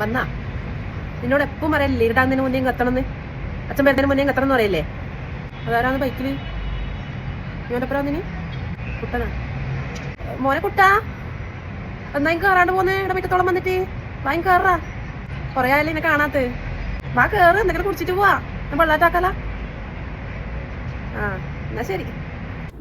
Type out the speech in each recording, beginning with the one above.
വന്നാ. നിന്നോട് എപ്പം പറയല്ലേ ഇരുടാന്നതിന് മുന്നേ കത്തണമെന്ന് അച്ഛൻ വരുന്നതിന് മുന്നേ കത്തണം എന്ന് പറയല്ലേ? അതാരാന്ന് ബൈക്കിൽ? ഇവനപ്പുറം നിന് കുട്ടനാ. മോനെ കുട്ടാ. എന്നാ എനിക്ക് കയറാണ്ട് പോന്നെ. ഇവിടെ മിറ്റത്തോളം വന്നിട്ട്. വാങ്ങി കയറാ കൊറേ. ആയാലും എന്നെ കാണാത്ത. വാ കേറ്. എന്തെങ്കിലും കുടിച്ചിട്ട് പോവാ. ഞാൻ വെള്ളാറ്റാക്കല. ആ എന്നാ ശരി.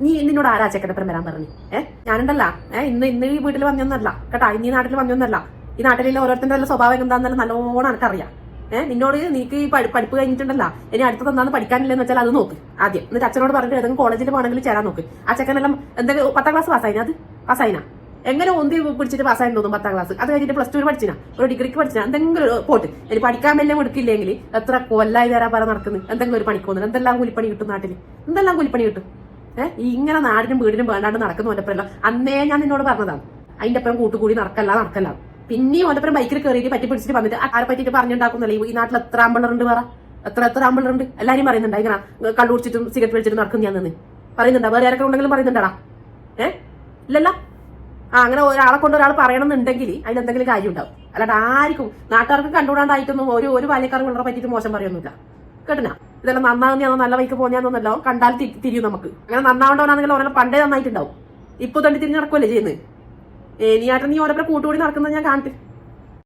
നീ നിന്നോട് ആരാ ചെക്കനപ്പുറം വരാൻ പറഞ്ഞു? ഏഹ് ഞാനുണ്ടല്ല. ഏഹ് ഇന്ന് ഇന്ന് ഈ വീട്ടിൽ വന്നൊന്നല്ല. കേട്ടാ ഇന്ന് നാട്ടിൽ വന്നൊന്നല്ല. ഈ നാട്ടിലുള്ള ഓരോരുത്തരുടെ നല്ല സ്വഭാവം എന്താണെന്നല്ല നല്ലോണം എനിക്കറിയാം ഏഹ് നിന്നോട് നീക്ക് ഈ പഠിപ്പ് കഴിഞ്ഞിട്ടുണ്ടല്ല. ഇനി അടുത്തത് എന്താണ് പഠിക്കാനില്ലെന്ന് വെച്ചാൽ അത് നോക്ക് ആദ്യം. എന്നിട്ട് അച്ഛനോട് പറഞ്ഞിട്ട് ഏതെങ്കിലും കോളേജിൽ പോകണമെങ്കിൽ ചേരാൻ നോക്ക്. ആ ചെക്കനെല്ലാം എന്തെങ്കിലും പത്താം ക്ലാസ് പാസ്സായിന അത്? പാസ്സായിന എങ്ങനെ ഒന്തി പിടിച്ചിട്ട് പാസ്സായെന്ന് തോന്നും പത്താം ക്ലാസ് അത് കഴിഞ്ഞിട്ട് പ്ലസ് ടു പഠിച്ചിന? ഒരു ഡിഗ്രിക്ക് പഠിച്ചിന? എന്തെങ്കിലും പോട്ട്. ഇനി പഠിക്കാൻ വല്ലതും എടുക്കില്ലെങ്കിൽ എത്ര കൊല്ലായി വേറെ പറ നടക്കുന്നത് എന്തെങ്കിലും ഒരു പണിക്ക് പോകുന്നത് എന്തെല്ലാം കൂലിപ്പണി കിട്ടും നാട്ടിൽ എന്തെല്ലാം കൂലിപ്പണി കിട്ടും? ഏഹ് ഇങ്ങനെ നാടിനും വീടിനും വേണ്ടാണ്ട് നടക്കുന്ന അന്നേ ഞാൻ നിന്നോട് പറഞ്ഞതാണ്. അതിന്റെ അപ്പുറം കൂട്ടുകൂടി നടക്കല്ല നടക്കല്ല. പിന്നെയും ഓന്റെപ്പുറം ബൈക്കിൽ കയറിയിട്ട് പറ്റി പിടിച്ചിട്ട് വന്നിട്ട് ആരെ പറ്റിയിട്ട് പറഞ്ഞുണ്ടാക്കുന്നല്ലേ? ഈ നാട്ടിൽ എത്ര ആമ്പിളറുണ്ട് വേറെ? എത്ര എത്ര ആമ്പിളറുണ്ട് എല്ലാരും പറയുന്നുണ്ട്. ഇങ്ങനെ കള്ളു കുടിച്ചിട്ടും സിഗരറ്റ് വലിച്ചിട്ടും നടക്കും ഞാൻ പറയുന്നുണ്ടാ? വേറെ ആരൊക്കെ ഉണ്ടെങ്കിലും പറയുന്നുണ്ടാടാ. ഏ? ഇല്ലല്ല? ആ അങ്ങനെ ഒരാളെ കൊണ്ട് ഒരാൾ പറയണമെന്നുണ്ടെങ്കിൽ അതിന് എന്തെങ്കിലും കാര്യം ഉണ്ടാവും അല്ലാണ്ട് ആർക്കും നാട്ടുകാർക്ക് കണ്ടുകൂടാണ്ടായിട്ടൊന്നും ഒരു ഒരു ബാല്യക്കാർ ഉള്ളവരെ പറ്റിയിട്ട് മോശം പറയൊന്നുമില്ല. കേട്ടനാ? ഇതെല്ലാം നന്നാവുന്നതാണോ നല്ല വൈക്ക് പോകുന്നതാണെന്നല്ലോ കണ്ടാൽ തിരിയും നമുക്ക്. അങ്ങനെ നന്നാവേണ്ടവനാണെങ്കിൽ ഓരോ പണ്ടേ നന്നായിട്ടുണ്ടാവും. ഇപ്പൊ തണ്ടി തിരിഞ്ഞ് നടക്കുമല്ലേ ചെയ്യുന്നത്? ഇനിയായിട്ട് നീ ഓരോ കൂട്ടുകൂടി നടക്കുന്നത് ഞാൻ കാണിട്ട്